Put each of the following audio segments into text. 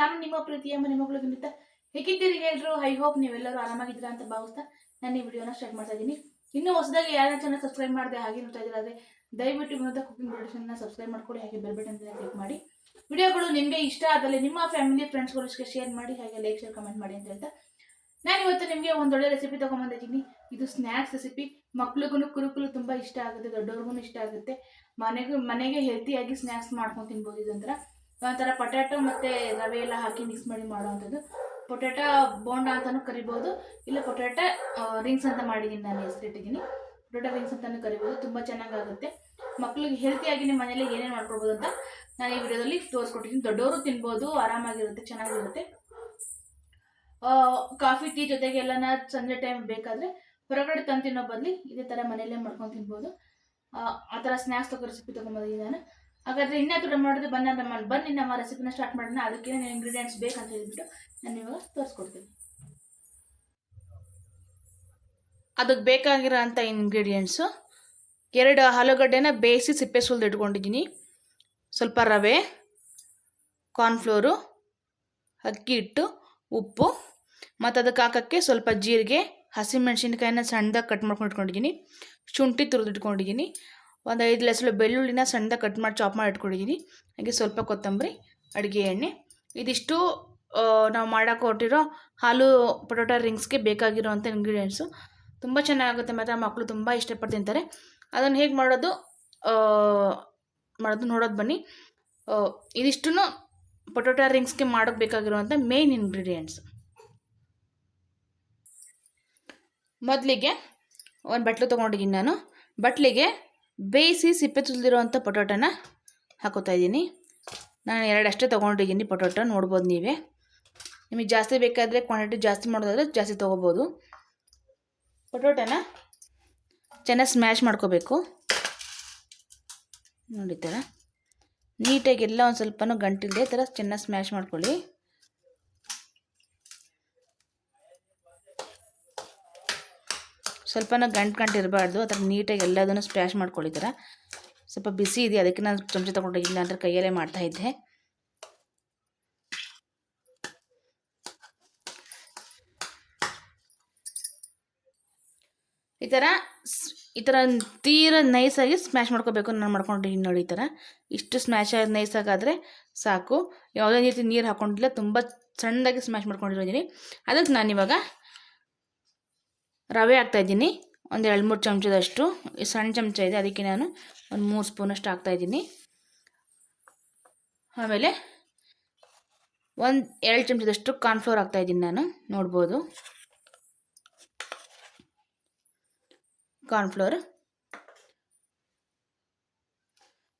ನಾನು ನಿಮ್ಮ ಪ್ರೀತಿಯ ಮನೆ ಮಗಳು ವಿನಿತ ಹೇಗಿದ್ದೀರಿ ಎಲ್ಲರೂ ಐ ಹೋಪ್ ನೀವೆಲ್ಲರೂ ಆರಾಮಾಗಿದ್ದೀರಾ ಅಂತ ಭಾವಿಸ್ತಾ ನಾನು ಈ ವಿಡಿಯೋನ ಸ್ಟಾರ್ಟ್ ಮಾಡ್ತಾ ಇದ್ದೀನಿ. ಇನ್ನೂ ಹೊಸದಾಗಿ ಯಾರ ಚಾನಲ್ ಸಬ್ಸ್ಕ್ರೈಬ್ ಮಾಡಿದೆ ಹಾಗೆ ನೋಡ್ತಾ ಇದ್ದೀರಾ ಆದರೆ ದಯವಿಟ್ಟು ವಿನೋದ ಕುಕಿಂಗ್ ಪ್ರೊಡಕ್ಷನ್ನ ಸಬ್ಸ್ಕ್ರೈಬ್ ಮಾಡ್ಕೊಳ್ಳಿ, ಹಾಗೆ ಬೆಲ್ ಬಟನ್ ಕ್ಲಿಕ್ ಮಾಡಿ. ವಿಡಿಯೋಗಳು ನಿಮಗೆ ಇಷ್ಟ ಆದಲ್ಲಿ ನಿಮ್ಮ ಫ್ಯಾಮಿಲಿ ಫ್ರೆಂಡ್ಸ್ಗಳಿಗೆ ಶೇರ್ ಮಾಡಿ, ಹಾಗೆ ಲೈಕ್ ಶೇರ್ ಕಮೆಂಟ್ ಮಾಡಿ ಅಂತ ಹೇಳ್ತಾ ನಾನು ಇವತ್ತು ನಿಮಗೆ ಒಂದೊಳ್ಳೆ ರೆಸಿಪಿ ತೊಗೊಂಬಂದಿದ್ದೀನಿ ಇದು ಸ್ನ್ಯಾಕ್ಸ್ ರೆಸಿಪಿ ಮಕ್ಳಿಗೂ ಕುರುಕುಲು ತುಂಬ ಇಷ್ಟ ಆಗುತ್ತೆ ದೊಡ್ಡವ್ರಿಗೂ ಇಷ್ಟ ಆಗುತ್ತೆ. ಮನೆಗೂ, ಮನೆಗೆ ಹೆಲ್ತಿಯಾಗಿ ಸ್ನ್ಯಾಕ್ಸ್ ಮಾಡ್ಕೊಂಡು ತಿನ್ಬೋದು ಇದೊಂಥರ ಒಂಥರ ಪೊಟ್ಯಾಟೊ ಮತ್ತು ರವೆ ಎಲ್ಲ ಹಾಕಿ ಮಿಕ್ಸ್ ಮಾಡಿ ಮಾಡುವಂಥದ್ದು. ಪೊಟ್ಯಾಟೊ ಬೋಂಡ ಅಂತಲೂ ಕರಿಬೋದು. ಇಲ್ಲ ಪೊಟ್ಯಾಟೊ ರಿಂಗ್ಸ್ ಅಂತ ಮಾಡಿದ್ದೀನಿ ನಾನು ಹೆಸರಿಟ್ಟಿದ್ದೀನಿ ಪೊಟ್ಯಾಟೊ ರಿಂಗ್ಸ್ ಅಂತಲೂ ಕರಿಬೋದು. ತುಂಬ ಚೆನ್ನಾಗಾಗುತ್ತೆ. ಮಕ್ಳಿಗೆ ಹೆಲ್ತಿಯಾಗಿ ನಿಮ್ಮ ಮನೇಲಿ ಏನೇನು ಮಾಡ್ಕೊಳ್ಬೋದು ಅಂತ ನಾನು ಈ ವಿಡಿಯೋದಲ್ಲಿ ತೋರಿಸ್ಕೊಟ್ಟಿದ್ದೀನಿ ದೊಡ್ಡವರು ತಿನ್ಬೋದು ಆರಾಮಾಗಿರುತ್ತೆ ಚೆನ್ನಾಗಿರುತ್ತೆ. ಕಾಫಿ ಟೀ ಜೊತೆಗೆ ಎಲ್ಲನ ಸಂಜೆ ಟೈಮ್ ಬೇಕಾದರೆ ಹೊರಗಡೆ ತಂದು ತಿನ್ನೋ ಬದಲಿ ಇದೇ ಥರ ಮನೆಯಲ್ಲೇ ಮಾಡ್ಕೊಂಡು ತಿನ್ಬೋದು. ಆ, ಥರ ಸ್ನ್ಯಾಕ್ಸ್ ತಗೋ ರೆಸಿಪಿ ನಾನು. ಹಾಗಾದರೆ ಇನ್ನೂ ತಡ ಮಾಡೋದು ಬನ್ನ ನಮ್ಮ ಬನ್ನಿ ನಮ್ಮ ರೆಸಿಪಿನ ಸ್ಟಾರ್ಟ್ ಮಾಡೋಣ. ಅದಕ್ಕೆ ಇಂಗ್ರೀಡಿಯೆಂಟ್ಸ್ ಬೇಕಂತ ಹೇಳ್ಬಿಟ್ಟು ನಾನು ಇವಾಗ ತೋರಿಸ್ಕೊಡ್ತೀನಿ. ಅದಕ್ಕೆ ಬೇಕಾಗಿರೋ ಅಂಥ ಇಂಗ್ರೀಡಿಯೆಂಟ್ಸು ಎರಡು ಆಲೂಗಡ್ಡೆನ ಬೇಯಿಸಿ ಸಿಪ್ಪೆ ಸುಲ್ದು ಇಟ್ಕೊಂಡಿದ್ದೀನಿ. ಸ್ವಲ್ಪ ರವೆ ಕಾರ್ನ್ಫ್ಲೋರು ಅಕ್ಕಿ ಹಿಟ್ಟು, ಉಪ್ಪು, ಮತ್ತು ಅದಕ್ಕೆ ಹಾಕೋಕ್ಕೆ ಸ್ವಲ್ಪ ಜೀರಿಗೆ, ಹಸಿಮೆಣ್ಸಿನ್ಕಾಯಿನ ಸಣ್ಣದಾಗಿ ಕಟ್ ಮಾಡ್ಕೊಂಡು ಇಟ್ಕೊಂಡಿದ್ದೀನಿ. ಶುಂಠಿ ತುರಿದು ಇಟ್ಕೊಂಡಿದ್ದೀನಿ. ಒಂದು ಐದು ಲಸಳು ಬೆಳ್ಳುಳ್ಳಿನ ಸಣ್ಣದಾಗಿ ಕಟ್ ಮಾಡಿ ಚಾಪ್ ಮಾಡಿ ಇಟ್ಕೊಂಡಿದ್ದೀನಿ ಹಾಗೆ ಸ್ವಲ್ಪ ಕೊತ್ತಂಬರಿ, ಅಡುಗೆ ಎಣ್ಣೆ. ಇದಿಷ್ಟು ನಾವು ಮಾಡೋಕೆ ಹೊರಟಿರೋ ಹಾಲು ಪೊಟೊಟೊ ರಿಂಗ್ಸ್ಗೆ ಬೇಕಾಗಿರೋವಂಥ ಇಂಗ್ರೀಡಿಯೆಂಟ್ಸು ತುಂಬ ಚೆನ್ನಾಗುತ್ತೆ ಮತ್ತು ಮಕ್ಕಳು ತುಂಬ ಇಷ್ಟಪಟ್ಟು ತಿಂತಾರೆ. ಅದನ್ನು ಹೇಗೆ ಮಾಡೋದು ಮಾಡೋದು ನೋಡೋದು ಬನ್ನಿ. ಇದಿಷ್ಟು ಪೊಟೊಟೊ ರಿಂಗ್ಸ್ಗೆ ಮಾಡೋಕ್ಕೆ ಬೇಕಾಗಿರುವಂಥ ಮೇನ್ ಇಂಗ್ರೀಡಿಯೆಂಟ್ಸ್ ಮೊದಲಿಗೆ ಒಂದು ಬಟ್ಲು ತೊಗೊಂಡಿದ್ದೀನಿ ನಾನು. ಬಟ್ಲಿಗೆ ಬೇಯಿಸಿ ಸಿಪ್ಪೆ ತುಳಿದಿರೋವಂಥ ಪೊಟೊಟೊನ ಹಾಕೋತಾ ಇದ್ದೀನಿ. ನಾನು ಎರಡಷ್ಟೇ ತೊಗೊಂಡಿದ್ದೀನಿ ಪೊಟೊಟೊ, ನೋಡ್ಬೋದು ನೀವೇ. ನಿಮಗೆ ಜಾಸ್ತಿ ಬೇಕಾದರೆ ಕ್ವಾಂಟಿಟಿ ಜಾಸ್ತಿ ಮಾಡೋದಾದರೆ ಜಾಸ್ತಿ ತೊಗೋಬೋದು. ಪೊಟೊಟೊನ ಚೆನ್ನಾಗಿ ಸ್ಮ್ಯಾಶ್ ಮಾಡ್ಕೋಬೇಕು. ನೋಡಿ ಥರ. ನೀಟಾಗಿ ಎಲ್ಲ ಒಂದು ಸ್ವಲ್ಪನೂ ಗಂಟಿಲ್ಲದೆ ಥರ ಚೆನ್ನಾಗಿ ಸ್ಮ್ಯಾಶ್ ಮಾಡ್ಕೊಳ್ಳಿ. ಸ್ವಲ್ಪನೂ ಗಂಟು ಗಂಟು ಇರಬಾರ್ದು. ಅದ್ರ ನೀಟಾಗಿ ಎಲ್ಲದನ್ನು ಸ್ಮ್ಯಾಶ್ ಮಾಡ್ಕೊಳ್ಳಿ ಥರ ಸ್ವಲ್ಪ ಬಿಸಿ ಇದೆ ಅದಕ್ಕೆ ನಾನು ಚಮಚ ತೊಗೊಂಡಿಲ್ಲ ಅಂದರೆ ಕೈಯಲ್ಲೇ ಮಾಡ್ತಾ ಇದ್ದೆ. ಈ ಥರ ಈ ಥರ ತೀರ ನೈಸಾಗಿ ಸ್ಮ್ಯಾಶ್ ಮಾಡ್ಕೋಬೇಕು ನಾನು ಮಾಡ್ಕೊಂಡಿದ್ದೀನಿ ನೋಡಿ ಈ ಥರ. ಇಷ್ಟು ಸ್ಮ್ಯಾಶ್ ಆಗಿ ನೈಸಾಗಾದರೆ ಸಾಕು. ಯಾವುದೇ ರೀತಿ ನೀರು ಹಾಕ್ಕೊಂಡಿಲ್ಲ ತುಂಬ ಸಣ್ಣದಾಗಿ ಸ್ಮ್ಯಾಶ್ ಮಾಡ್ಕೊಂಡಿರೋದಿನಿ. ಅದಕ್ಕೆ ನಾನಿವಾಗ ರವೆ ಹಾಕ್ತಾಯಿದ್ದೀನಿ ಒಂದು ಎರಡು ಮೂರು ಚಮಚದಷ್ಟು. ಸಣ್ಣ ಚಮಚ ಇದೆ, ಅದಕ್ಕೆ ನಾನು ಒಂದು ಮೂರು ಸ್ಪೂನಷ್ಟು ಹಾಕ್ತಾಯಿದ್ದೀನಿ ಆಮೇಲೆ ಒಂದು ಎರಡು ಚಮಚದಷ್ಟು ಕಾರ್ನ್ಫ್ಲೋರ್ ಹಾಕ್ತಾಯಿದ್ದೀನಿ ನಾನು. ನೋಡ್ಬೋದು. ಕಾರ್ನ್ಫ್ಲೋರ್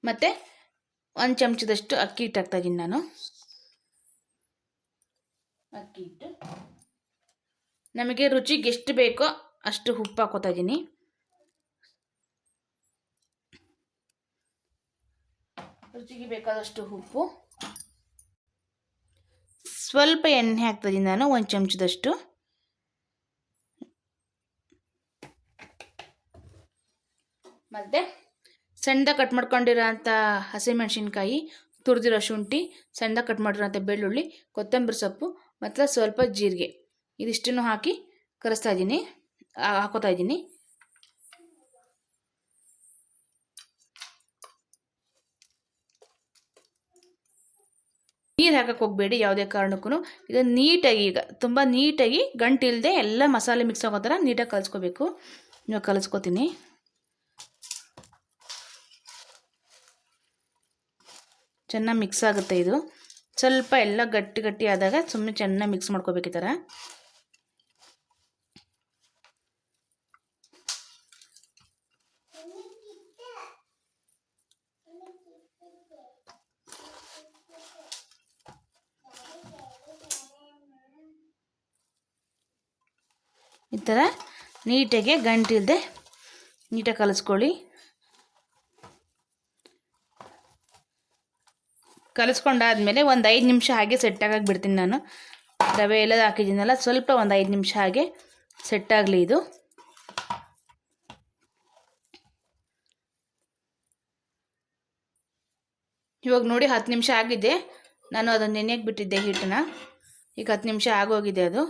ಮತ್ತು ಒಂದು ಚಮಚದಷ್ಟು ಅಕ್ಕಿ ಹಿಟ್ಟು ಹಾಕ್ತಾಯಿದ್ದೀನಿ ನಾನು. ಅಕ್ಕಿ ಹಿಟ್ಟು. ನಮಗೆ ರುಚಿಗೆ ಎಷ್ಟು ಬೇಕೋ ಅಷ್ಟು ಉಪ್ಪು ಹಾಕೋತಾ ಇದ್ದೀನಿ. ರುಚಿಗೆ ಬೇಕಾದಷ್ಟು ಉಪ್ಪು. ಸ್ವಲ್ಪ ಎಣ್ಣೆ ಹಾಕ್ತಾ ಇದ್ದೀನಿ ನಾನು, ಒಂದು ಚಮಚದಷ್ಟು. ಮತ್ತು ಸಣ್ಣದ ಕಟ್ ಮಾಡ್ಕೊಂಡಿರೋಂಥ ಹಸಿಮೆಣಸಿನ್ಕಾಯಿ, ತುರಿದಿರೋ ಶುಂಠಿ ಸಣ್ಣದ ಕಟ್ ಮಾಡಿರೋಂಥ ಬೆಳ್ಳುಳ್ಳಿ, ಕೊತ್ತಂಬರಿ ಸೊಪ್ಪು ಮತ್ತು ಸ್ವಲ್ಪ ಜೀರಿಗೆ. ಇದಿಷ್ಟನ್ನು ಹಾಕಿ ಕರೆಸ್ತಾ ಇದ್ದೀನಿ. ಹಾಕೋತಾ ಇದ್ದೀನಿ. ನೀರು ಹಾಕಕ್ಕೆ ಹೋಗಬೇಡಿ ಯಾವುದೇ ಕಾರಣಕ್ಕೂ ಇದು ನೀಟಾಗಿ ಈಗ ತುಂಬ ನೀಟಾಗಿ ಗಂಟಿಲ್ಲದೆ ಎಲ್ಲ ಮಸಾಲೆ ಮಿಕ್ಸ್ ಆಗೋ ಥರ ನೀಟಾಗಿ ಕಲಿಸ್ಕೋಬೇಕು. ನೀವು ಕಲಿಸ್ಕೋತೀನಿ. ಚೆನ್ನಾಗಿ ಮಿಕ್ಸ್ ಆಗುತ್ತೆ ಇದು. ಸ್ವಲ್ಪ ಎಲ್ಲ ಗಟ್ಟಿ ಗಟ್ಟಿ ಆದಾಗ ಸುಮ್ಮನೆ ಚೆನ್ನಾಗಿ ಮಿಕ್ಸ್ ಮಾಡ್ಕೋಬೇಕು ಈ ಥರ. ಈ ಥರ ನೀಟಾಗೆ ಗಂಟಿಲ್ಲದೆ ನೀಟಾಗಿ ಕಲಿಸ್ಕೊಳ್ಳಿ. ಕಲಿಸ್ಕೊಂಡಾದ್ಮೇಲೆ ಒಂದು ಐದು ನಿಮಿಷ ಹಾಗೆ ಸೆಟ್ ಆಗಕ್ಕೆ ಬಿಡ್ತೀನಿ ನಾನು. ರವೆ ಎಲ್ಲ ಹಾಕಿದ್ದೀನಲ್ಲ, ಸ್ವಲ್ಪ ಒಂದು ಐದು ನಿಮಿಷ ಹಾಗೆ ಸೆಟ್ ಆಗಲಿ ಇದು. ಇವಾಗ ನೋಡಿ ಹತ್ತು ನಿಮಿಷ ಆಗಿದೆ. ನಾನು ಅದನ್ನು ನೆನೆಯಕ್ಕೆ ಬಿಟ್ಟಿದ್ದೆ ಹಿಟ್ಟನ್ನ ಈಗ ಹತ್ತು ನಿಮಿಷ ಆಗೋಗಿದೆ ಅದು.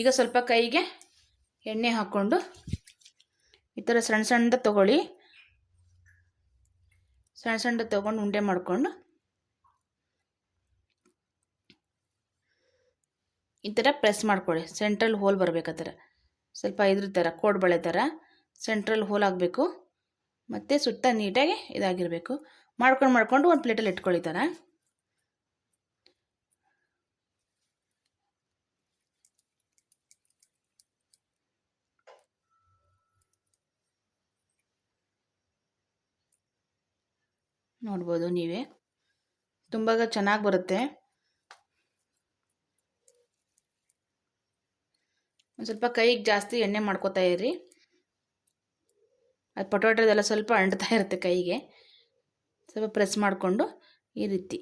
ಈಗ ಸ್ವಲ್ಪ ಕೈಗೆ ಎಣ್ಣೆ ಹಾಕ್ಕೊಂಡು ಈ ಥರ ಸಣ್ಣ ಸಣ್ಣದ ತೊಗೊಳ್ಳಿ. ಸಣ್ಣ ಸಣ್ಣ ತೊಗೊಂಡು ಉಂಡೆ ಮಾಡಿಕೊಂಡು ಈ ಥರ ಪ್ರೆಸ್ ಮಾಡ್ಕೊಳ್ಳಿ. ಸೆಂಟ್ರಲ್ ಹೋಲ್ ಬರಬೇಕು ಸ್ವಲ್ಪ ಇದ್ರ ಥರ ಕೋಡ್ಬಳೆ ಥರ ಸೆಂಟ್ರಲ್ ಹೋಲ್ ಆಗಬೇಕು. ಮತ್ತು ಸುತ್ತ ನೀಟಾಗಿ ಇದಾಗಿರಬೇಕು. ಮಾಡ್ಕೊಂಡು ಮಾಡ್ಕೊಂಡು ಒಂದು ಪ್ಲೇಟಲ್ಲಿ ಇಟ್ಕೊಳ್ಳಿ ಥರ. ನೋಡ್ಬೋದು ನೀವೇ. ತುಂಬ ಚೆನ್ನಾಗಿ ಬರುತ್ತೆ. ಒಂದು ಸ್ವಲ್ಪ ಕೈಗೆ ಜಾಸ್ತಿ ಎಣ್ಣೆ ಮಾಡ್ಕೋತಾ ಇರಿ ಅದು ಪಟೋಟದೆಲ್ಲ ಸ್ವಲ್ಪ ಅಂಟ್ತಾ ಇರುತ್ತೆ ಕೈಗೆ. ಸ್ವಲ್ಪ ಪ್ರೆಸ್ ಮಾಡಿಕೊಂಡು ಈ ರೀತಿ.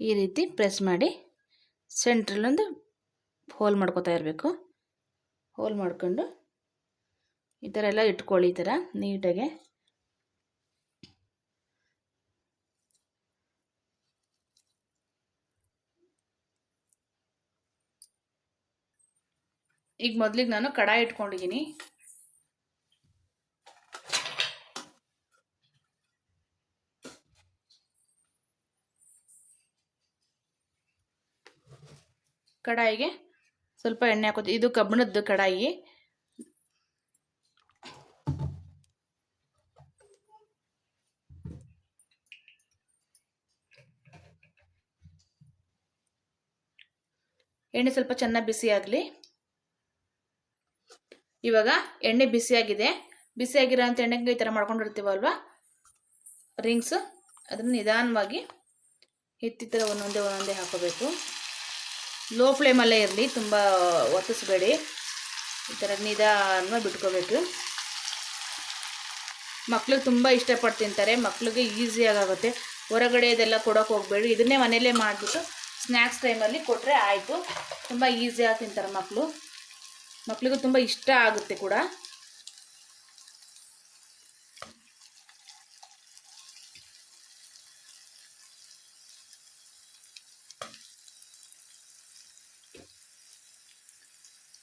ಈ ರೀತಿ ಪ್ರೆಸ್ ಮಾಡಿ ಸೆಂಟ್ರಲ್ಲೊಂದು ಹೋಲ್ ಮಾಡ್ಕೋತಾ ಇರಬೇಕು. ಹೋಲ್ ಮಾಡ್ಕೊಂಡು ಈ ಥರ ಎಲ್ಲ ಇಟ್ಕೊಳ್ಳಿ ಈ ಥರ ನೀಟಾಗೆ. ಈಗ ಮೊದಲಿಗೆ ನಾನು ಕಡಾಯಿ ಇಟ್ಕೊಂಡಿದ್ದೀನಿ. ಕಡಾಯಿಗೆ ಸ್ವಲ್ಪ ಎಣ್ಣೆ ಹಾಕೋದು. ಇದು ಕಬ್ಬಿಣದ್ದು ಕಡಾಯಿ. ಎಣ್ಣೆ ಸ್ವಲ್ಪ ಚೆನ್ನಾಗಿ ಬಿಸಿ ಆಗಲಿ. ಇವಾಗ ಎಣ್ಣೆ ಬಿಸಿಯಾಗಿದೆ ಬಿಸಿಯಾಗಿರೋ ಅಂತ ಎಣ್ಣೆಗೆ ಈ ಥರ ಮಾಡ್ಕೊಂಡಿರ್ತೀವಲ್ವ? ರಿಂಗ್ಸ್ ಅದನ್ನು ನಿಧಾನವಾಗಿ ಎತ್ತಿ ಥರ ಒಂದೊಂದೇ ಒಂದೊಂದೇ ಹಾಕೋಬೇಕು. ಲೋ ಫ್ಲೇಮಲ್ಲೇ ಇರಲಿ, ತುಂಬ ಒತ್ತಿಸ್ಬೇಡಿ. ಈ ಥರ ನಿಧಾನವಾಗಿ ಬಿಟ್ಕೋಬೇಕು. ಮಕ್ಳಿಗೆ ತುಂಬ ಇಷ್ಟಪಟ್ಟು ತಿಂತಾರೆ. ಮಕ್ಳಿಗೆ ಈಸಿಯಾಗುತ್ತೆ ಹೊರಗಡೆ ಇದೆಲ್ಲ ಕೊಡೋಕೆ ಹೋಗಬೇಡಿ. ಇದನ್ನೇ ಮನೆಯಲ್ಲೇ ಮಾಡಿಬಿಟ್ಟು ಸ್ನ್ಯಾಕ್ಸ್ ಟೈಮಲ್ಲಿ ಕೊಟ್ಟರೆ ಆಯಿತು. ತುಂಬ ಈಸಿಯಾಗಿ ತಿಂತಾರೆ ಮಕ್ಕಳು ಮಕ್ಕಳಿಗೂ ತುಂಬ ಇಷ್ಟ ಆಗುತ್ತೆ ಕೂಡ.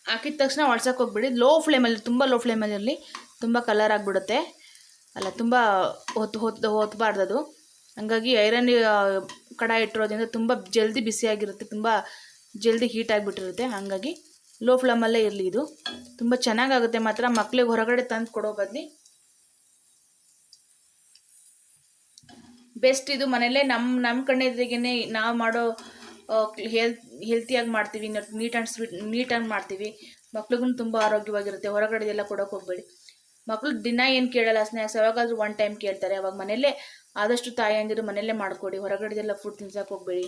ಹಾಕಿದ ತಕ್ಷಣ ಒಳ್ಸಕ್ಕೆ ಹೋಗ್ಬಿಡಿ. ಲೋ ಫ್ಲೇಮಲ್ಲಿ ತುಂಬ ಲೋ ಫ್ಲೇಮಲ್ಲಿ ತುಂಬ ಕಲರ್ ಆಗಿಬಿಡುತ್ತೆ. ಅಲ್ಲ, ತುಂಬ ಹೊತ್ತು ಹೊತ್ತು ಹೊತ್ತಬಾರ್ದು ಅದು ಹಂಗಾಗಿ ಐರನ್ ಕಡಾಯಿ ಇಟ್ಟಿರೋದ್ರಿಂದ ತುಂಬ ಜಲ್ದಿ ಬಿಸಿಯಾಗಿರುತ್ತೆ ತುಂಬ ಜಲ್ದಿ ಹೀಟ್ ಆಗಿಬಿಟ್ಟಿರುತ್ತೆ. ಹಂಗಾಗಿ ಲೋ ಫ್ಲೇಮಲ್ಲೇ ಇರಲಿ ಇದು. ತುಂಬ ಚೆನ್ನಾಗಾಗುತ್ತೆ ಮಾತ್ರ. ಮಕ್ಳಿಗೆ ಹೊರಗಡೆ ತಂದು ಕೊಡೋ ಬದಲಿ ಬೆಸ್ಟ್ ಇದು. ಮನೆಯಲ್ಲೇ ನಮ್ಮ ನಮ್ಮ ಕಣ್ಣೆದ್ರಿಗೇ ನಾವು ಮಾಡೋ ಹೆಲ್ ಹೆಲ್ತಿಯಾಗಿ ಮಾಡ್ತೀವಿ. ನೀಟ್ ಆ್ಯಂಡ್ ಸ್ವೀಟ್ ನೀಟಾಗಿ ಮಾಡ್ತೀವಿ. ಮಕ್ಳಿಗೂ ತುಂಬ ಆರೋಗ್ಯವಾಗಿರುತ್ತೆ. ಹೊರಗಡೆದೆಲ್ಲ ಕೊಡೋಕೆ ಹೋಗಬೇಡಿ. ಮಕ್ಳು ದಿನ ಏನು ಕೇಳಲ್ಲ ಸ್ನ್ಯಾಕ್ಸ್ ಯಾವಾಗಾದ್ರೂ ಒನ್ ಟೈಮ್ ಕೇಳ್ತಾರೆ. ಅವಾಗ ಮನೆಯಲ್ಲೇ ಆದಷ್ಟು ತಾಯಿಯಂದಿರು ಮನೆಯಲ್ಲೇ ಮಾಡಿಕೊಡಿ, ಹೊರಗಡೆದೆಲ್ಲ ಫುಡ್ ತಿನ್ಸಕ್ಕೆ ಹೋಗಬೇಡಿ.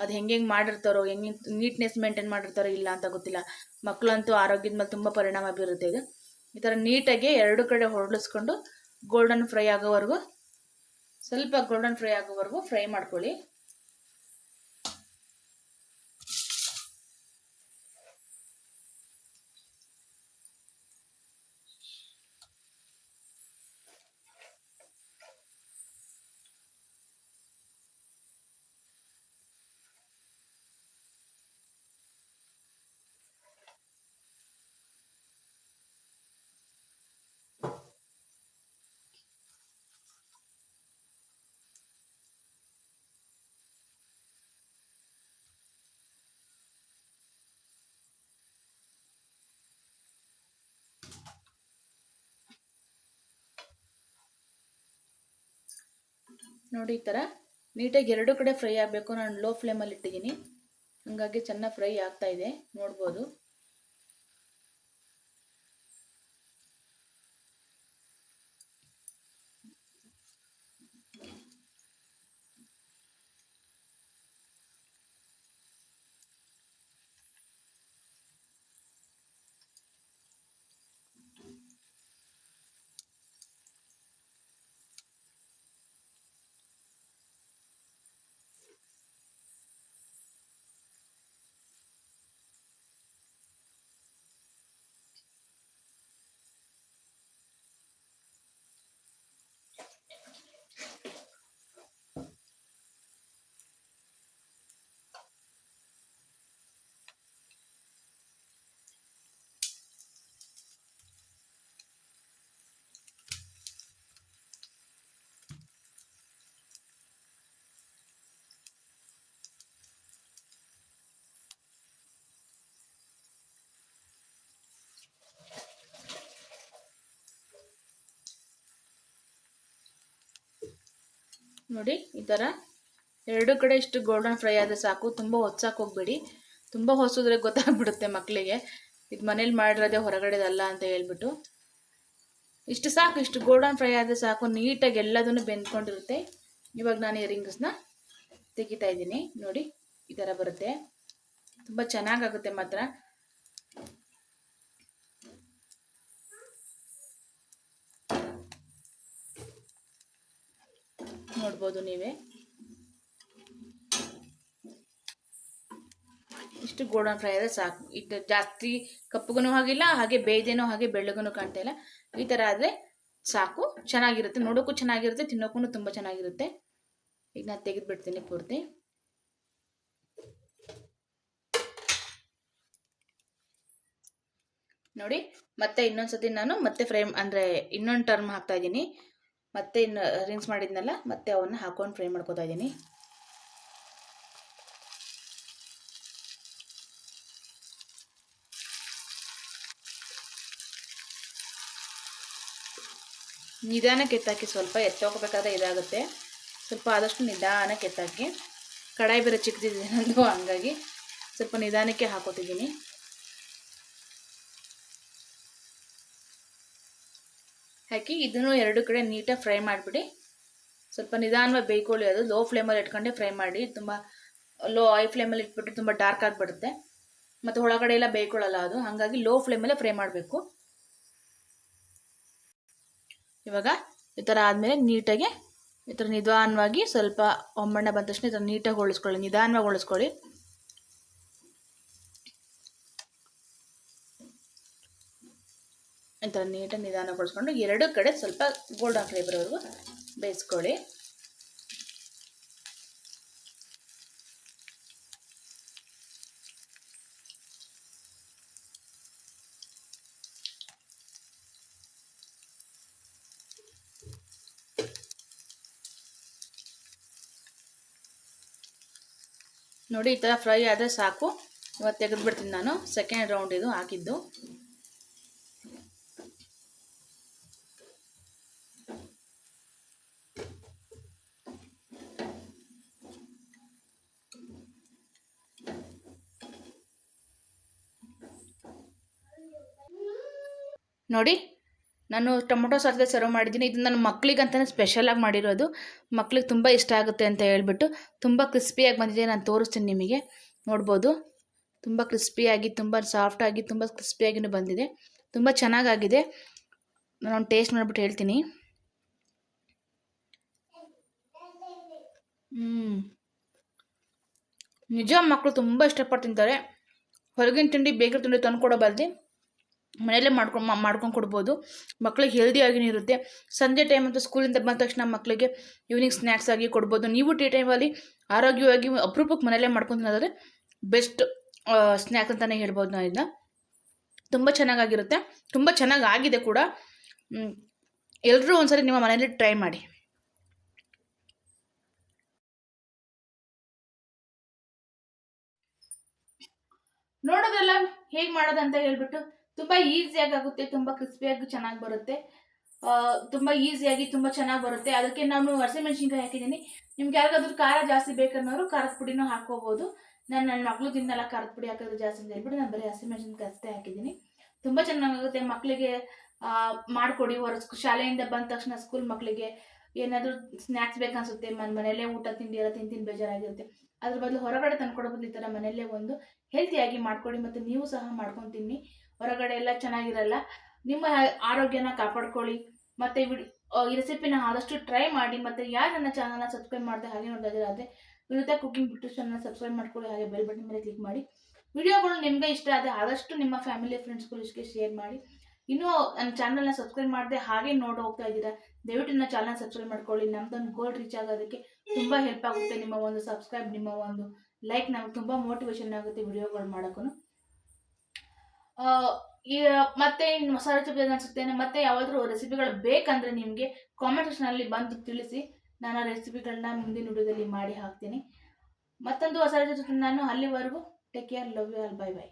ಅದು ಹೆಂಗೆ ಹೆಂಗೆ ಮಾಡಿರ್ತಾರೋ, ಹೆಂಗೆ ನೀಟ್ನೆಸ್ ಮೇಂಟೈನ್ ಮಾಡಿರ್ತಾರೋ ಇಲ್ಲ ಅಂತ ಗೊತ್ತಿಲ್ಲ. ಮಕ್ಕಳಂತೂ ಆರೋಗ್ಯದ ಮೇಲೆ ತುಂಬ ಪರಿಣಾಮ ಬೀರುತ್ತೆ ಇದು ಈ ಥರ ನೀಟಾಗಿ ಎರಡು ಕಡೆ ಹೊರಡಿಸ್ಕೊಂಡು ಗೋಲ್ಡನ್ ಫ್ರೈ ಆಗೋವರೆಗೂ, ಸ್ವಲ್ಪ ಗೋಲ್ಡನ್ ಫ್ರೈ ಆಗೋವರೆಗೂ ಫ್ರೈ ಮಾಡ್ಕೊಳ್ಳಿ. ನೋಡಿ ಈ ಥರ ನೀಟಾಗಿ ಎರಡು ಕಡೆ ಫ್ರೈ ಆಗಬೇಕು. ನಾನು ಲೋ ಫ್ಲೇಮಲ್ಲಿ ಇಟ್ಟಿದ್ದೀನಿ. ಹಾಗಾಗಿ ಚೆನ್ನಾಗಿ ಫ್ರೈ ಆಗ್ತಾ ಇದೆ. ನೋಡ್ಬೋದು. ನೋಡಿ, ಈ ಥರ ಎರಡು ಕಡೆ ಇಷ್ಟು ಗೋಲ್ಡನ್ ಫ್ರೈ ಆದರೆ ಸಾಕು. ತುಂಬ ಹೊತ್ಸಕ್ಕೆ ಹೋಗ್ಬೇಡಿ. ತುಂಬ ಹೊಸಿದ್ರೆ ಗೊತ್ತಾಗ್ಬಿಡುತ್ತೆ ಮಕ್ಕಳಿಗೆ ಇದು ಮನೇಲಿ ಮಾಡಿರೋದೇ ಹೊರಗಡೆದಲ್ಲ ಅಂತ ಹೇಳ್ಬಿಟ್ಟು. ಇಷ್ಟು ಸಾಕು, ಇಷ್ಟು ಗೋಲ್ಡನ್ ಫ್ರೈ ಆದರೆ ಸಾಕು. ನೀಟಾಗಿ ಎಲ್ಲದನ್ನು ಬೆಂದ್ಕೊಂಡಿರುತ್ತೆ. ಇವಾಗ ನಾನು ಇಯರಿಂಗ್ಸ್ನ ತೆಗಿತಾ ಇದ್ದೀನಿ. ನೋಡಿ, ಈ ಥರ ಬರುತ್ತೆ. ತುಂಬ ಚೆನ್ನಾಗಾಗುತ್ತೆ ಮಾತ್ರ. ನೋಡ್ಬೋದು ನೀವೇ. ಇಷ್ಟು ಗೋಲ್ಡನ್ ಫ್ರೈ ಆದರೆ ಸಾಕು. ಇದು ಜಾಸ್ತಿ ಕಪ್ಪಗೂ ಆಗಿಲ್ಲ ಹಾಗೆ ಬೇಯ್ದೇನೋ ಹಾಗೆ ಬೆಳ್ಳಗೂ ಕಾಣ್ತಾ ಇಲ್ಲ. ಈ ಥರ ಆದರೆ ಸಾಕು. ಚೆನ್ನಾಗಿರುತ್ತೆ. ನೋಡೋಕ್ಕೂ ಚೆನ್ನಾಗಿರುತ್ತೆ ತಿನ್ನೋಕ್ಕೂ ತುಂಬ ಚೆನ್ನಾಗಿರುತ್ತೆ. ಈಗ ನಾನು ತೆಗೆದುಬಿಡ್ತೀನಿ ಪೂರ್ತಿ. ನೋಡಿ, ಮತ್ತೆ ಇನ್ನೊಂದ್ಸತಿ ನಾನು ಮತ್ತೆ ಫ್ರೇಮ್ ಅಂದರೆ ಇನ್ನೊಂದು ಟರ್ಮ್ ಹಾಕ್ತಾ ಇದ್ದೀನಿ. ಮತ್ತೆ ಇನ್ನು ರಿಂಗ್ಸ್ ಮಾಡಿದ್ನಲ್ಲ, ಮತ್ತೆ ಅವನ್ನ ಹಾಕೊಂಡು ಫ್ರೈ ಮಾಡ್ಕೋತಾ ಇದ್ದೀನಿ. ನಿಧಾನಕ್ಕೆ ಎತ್ತಾಕಿ ಸ್ವಲ್ಪ ಎತ್ತೋಗ್ಬೇಕಾದ್ರೆ ಇದಾಗುತ್ತೆ. ಸ್ವಲ್ಪ ಆದಷ್ಟು ನಿಧಾನಕ್ಕೆ ಎತ್ತಾಕಿ. ಕಡಾಯಿ ಬೇರೆ ಚಿಕ್ಕದಿದೆ ನಂದು ಹಂಗಾಗಿ ಸ್ವಲ್ಪ ನಿಧಾನಕ್ಕೆ ಹಾಕೋತಿದ್ದೀನಿ. ಹಾಕಿ ಇದನ್ನು ಎರಡು ಕಡೆ ನೀಟಾಗಿ ಫ್ರೈ ಮಾಡಿಬಿಡಿ. ಸ್ವಲ್ಪ ನಿಧಾನವಾಗಿ ಬೇಯ್ಕೊಳ್ಳಿ ಅದು. ಲೋ ಫ್ಲೇಮಲ್ಲಿ ಇಟ್ಕೊಂಡೆ ಫ್ರೈ ಮಾಡಿ. ತುಂಬ ಲೋ ಐ ಫ್ಲೇಮಲ್ಲಿ ಇಟ್ಬಿಟ್ಟು ತುಂಬ ಡಾರ್ಕ್ ಆಗಿಬಿಡುತ್ತೆ. ಮತ್ತು ಒಳಗಡೆ ಎಲ್ಲ ಬೇಯ್ಕೊಳ್ಳಲ್ಲ ಅದು. ಹಾಗಾಗಿ ಲೋ ಫ್ಲೇಮಲ್ಲೇ ಫ್ರೈ ಮಾಡಬೇಕು. ಇವಾಗ ಈ ಥರ ಆದಮೇಲೆ ನೀಟಾಗಿ ಈ ಥರ ನಿಧಾನವಾಗಿ ಸ್ವಲ್ಪ ಒಮ್ಮಣ್ಣ ಬಂದ ತಕ್ಷಣ ಈ ಥರ ನೀಟಾಗಿ ಹೊಳಿಸ್ಕೊಳ್ಳಿ. ನಿಧಾನವಾಗಿ ಹೊಳಿಸ್ಕೊಳ್ಳಿ. ಈ ಥರ ನೀಟಾಗಿ ನಿಧಾನಗೊಳಿಸ್ಕೊಂಡು ಎರಡು ಕಡೆ ಸ್ವಲ್ಪ ಗೋಲ್ಡನ್ ಫ್ಲೇವರ್ ಬರೋವರೆಗೂ ಬೇಯಿಸ್ಕೊಳ್ಳಿ. ನೋಡಿ ಈ ಥರ ಫ್ರೈ ಆದರೆ ಸಾಕು. ಇವತ್ತು ತೆಗೆದುಬಿಡ್ತೀನಿ ನಾನು. ಸೆಕೆಂಡ್ ರೌಂಡ್ ಇದು ಹಾಕಿದ್ದು. ನೋಡಿ, ನಾನು ಟೊಮೊಟೊ ಸಾಸಿವೆ ಸರ್ವ್ ಮಾಡಿದ್ದೀನಿ. ಇದು ನನ್ನ ಮಕ್ಳಿಗಂತಲೇ ಸ್ಪೆಷಲಾಗಿ ಮಾಡಿರೋದು. ಮಕ್ಳಿಗೆ ತುಂಬ ಇಷ್ಟ ಆಗುತ್ತೆ ಅಂತ ಹೇಳ್ಬಿಟ್ಟು ತುಂಬ ಕ್ರಿಸ್ಪಿಯಾಗಿ ಬಂದಿದೆ. ನಾನು ತೋರಿಸ್ತೀನಿ ನಿಮಗೆ. ನೋಡ್ಬೋದು. ತುಂಬ ಕ್ರಿಸ್ಪಿಯಾಗಿ ತುಂಬ ಸಾಫ್ಟಾಗಿ ತುಂಬ ಕ್ರಿಸ್ಪಿಯಾಗಿಯೂ ಬಂದಿದೆ. ತುಂಬ ಚೆನ್ನಾಗಾಗಿದೆ. ನಾನು ಟೇಸ್ಟ್ ಮಾಡಿಬಿಟ್ಟು ಹೇಳ್ತೀನಿ. ಹ್ಞೂ ನಿಜ ಮಕ್ಕಳು ತುಂಬ ಇಷ್ಟಪಟ್ಟು ತಿಂತಾರೆ. ಹೊರಗಿನ ತಿಂಡಿ, ಬೇಕರಿ ತಿಂಡಿ ತಂದು ಕೊಡೋ ಬದಲಿ ಮನೆಯಲ್ಲೇ ಮಾಡ್ಕೊಂಡು ಮಾಡ್ಕೊಂಡು ಕೊಡ್ಬೋದು. ಮಕ್ಳಿಗೆ ಹೆಲ್ದಿಯಾಗಿನೂ ಇರುತ್ತೆ. ಸಂಜೆ ಟೈಮ್ ಅಂತ ಸ್ಕೂಲಿಂದ ಬಂದ ತಕ್ಷಣ ಮಕ್ಕಳಿಗೆ ಈವ್ನಿಂಗ್ ಸ್ನ್ಯಾಕ್ಸ್ ಆಗಿ ಕೊಡ್ಬೋದು. ನೀವು ಟೀ ಟೈಮಲ್ಲಿ ಆರೋಗ್ಯವಾಗಿ ಅಪರೂಪಕ್ಕೆ ಮನೆಯಲ್ಲೇ ಮಾಡ್ಕೊಂಡು ತಿನ್ನೋದಾದರೆ ಬೆಸ್ಟ್ ಸ್ನ್ಯಾಕ್ಸ್ ಅಂತಲೇ ಹೇಳ್ಬೋದು ನಾನು ಇದನ್ನ ತುಂಬ ಚೆನ್ನಾಗಾಗಿರುತ್ತೆ. ತುಂಬ ಚೆನ್ನಾಗಿ ಆಗಿದೆ ಕೂಡ ಎಲ್ಲರೂ ಒಂದ್ಸರಿ ನಿಮ್ಮ ಮನೆಯಲ್ಲಿ ಟ್ರೈ ಮಾಡಿ. ನೋಡೋದಲ್ಲ ಹೇಗೆ ಮಾಡೋದಂತ ಹೇಳ್ಬಿಟ್ಟು. ತುಂಬ ಈಸಿಯಾಗಿ ಆಗುತ್ತೆ, ತುಂಬ ಕ್ರಿಸ್ಪಿಯಾಗಿ ಚೆನ್ನಾಗಿ ಬರುತ್ತೆ. ತುಂಬ ಈಸಿಯಾಗಿ ತುಂಬ ಚೆನ್ನಾಗಿ ಬರುತ್ತೆ. ಅದಕ್ಕೆ ನಾನು ಹಸಿಮೆಣ್ಸಿನ್ಕಾಯಿ ಹಾಕಿದ್ದೀನಿ. ನಿಮ್ಗೆ ಯಾರಿಗಾದ್ರೂ ಖಾರ ಜಾಸ್ತಿ ಬೇಕನ್ನೋರು ಖಾರದ ಪುಡಿನೂ ಹಾಕೋಬೋದು ನಾನು ನನ್ನ ಮಕ್ಳು ತಿನ್ನಲ್ಲ ಖಾರದ ಪುಡಿ ಹಾಕೋದು ಜಾಸ್ತಿ ಅಂತ ಹೇಳ್ಬಿಟ್ಟು ನಾನು ಬರೀ ಹಸಿಮೆಣ್ಸಿನ್ಕಾಯಿ ಅಷ್ಟೇ ಹಾಕಿದ್ದೀನಿ. ತುಂಬ ಚೆನ್ನಾಗಾಗುತ್ತೆ. ಮಕ್ಕಳಿಗೆ ಮಾಡಿಕೊಡಿ. ಹೊರ ಶಾಲೆಯಿಂದ ಬಂದ ತಕ್ಷಣ ಸ್ಕೂಲ್ ಮಕ್ಕಳಿಗೆ ಏನಾದರೂ ಸ್ನ್ಯಾಕ್ಸ್ ಬೇಕನ್ಸುತ್ತೆ. ಮನೆ ಮನೆಯಲ್ಲೇ ಊಟ, ತಿಂಡಿ ಎಲ್ಲ ತಿಂದು ಬೇಜಾರಾಗಿರುತ್ತೆ. ಅದ್ರ ಬದಲು ಹೊರಗಡೆ ತಂದ್ಕೊಡೋ ಬದಲು ಈ ಥರ ಮನೆಯಲ್ಲೇ ಒಂದು ಹೆಲ್ತಿಯಾಗಿ ಮಾಡ್ಕೊಡಿ. ಮತ್ತು ನೀವು ಸಹ ಮಾಡ್ಕೊಂಡು ತಿನ್ನಿ. ಹೊರಗಡೆ ಎಲ್ಲ ಚೆನ್ನಾಗಿರಲ್ಲ. ನಿಮ್ಮ ಆರೋಗ್ಯನ ಕಾಪಾಡ್ಕೊಳ್ಳಿ. ಮತ್ತು ಈ ರೆಸಿಪಿನ ಆದಷ್ಟು ಟ್ರೈ ಮಾಡಿ, ಮತ್ತೆ ಯಾರು ನನ್ನ ಚಾನಲ್ನ ಸಬ್ಸ್ಕ್ರೈಬ್ ಮಾಡಿದೆ ಹಾಗೆ ನೋಡ್ತಾ ಇದ್ದಾರೆ ಆದರೆ ವಿರುದ್ಧ ಕುಕಿಂಗ್ ಬಿಟ್ಟು ಚಾನಲ್ನ ಸಬ್ಸ್ಕ್ರೈಬ್ ಮಾಡ್ಕೊಳ್ಳಿ, ಹಾಗೆ ಬೆಲ್ ಬಟನ್ ಮೇಲೆ ಕ್ಲಿಕ್ ಮಾಡಿ. ವಿಡಿಯೋಗಳು ನಿಮಗೆ ಇಷ್ಟ ಆದರೆ ಆದಷ್ಟು ನಿಮ್ಮ ಫ್ಯಾಮಿಲಿ ಫ್ರೆಂಡ್ಸ್ಗಳಿಗೆ ಶೇರ್ ಮಾಡಿ. ಇನ್ನೂ ನನ್ನ ಚಾನಲ್ನ ಸಬ್ಸ್ಕ್ರೈಬ್ ಮಾಡಿದೆ ಹಾಗೆ ನೋಡಿ ಹೋಗ್ತಾ ಇದ್ದೀರಾ, ದಯವಿಟ್ಟು ನನ್ನ ಚಾನಲ್ ಸಬ್ಸ್ಕ್ರೈಬ್ ಮಾಡ್ಕೊಳ್ಳಿ. ನಮ್ದೊಂದು ಗೋಲ್ ರೀಚ್ ಆಗೋದಕ್ಕೆ ತುಂಬ ಹೆಲ್ಪ್ ಆಗುತ್ತೆ ನಿಮ್ಮ ಒಂದು ಸಬ್ಸ್ಕ್ರೈಬ್ ನಿಮ್ಮ ಒಂದು ಲೈಕ್ ನಮ್ಗೆ ತುಂಬ ಮೋಟಿವೇಶನ್ ಆಗುತ್ತೆ ವಿಡಿಯೋಗಳು ಮಾಡೋಕ್ಕೂ ಈ, ಮತ್ತೆ ಇನ್ನು ಹೊಸ ರೆಸಿಪಿ ಅನಿಸುತ್ತೇನೆ, ಮತ್ತೆ ಯಾವಾದರೂ ರೆಸಿಪಿಗಳು ಬೇಕಂದ್ರೆ ನಿಮಗೆ ಕಾಮೆಂಟ್ ಸೆಕ್ಷನಲ್ಲಿ ಬಂದು ತಿಳಿಸಿ. ನಾನು ಆ ರೆಸಿಪಿಗಳನ್ನ ಮುಂದಿನ ವಿಡಿಯೋದಲ್ಲಿ ಮಾಡಿ ಹಾಕ್ತೀನಿ. ಮತ್ತೊಂದು ಹೊಸ ರೆಸಿಪಿ ನಾನು ಅಲ್ಲಿವರೆಗೂ take care love you all bye bye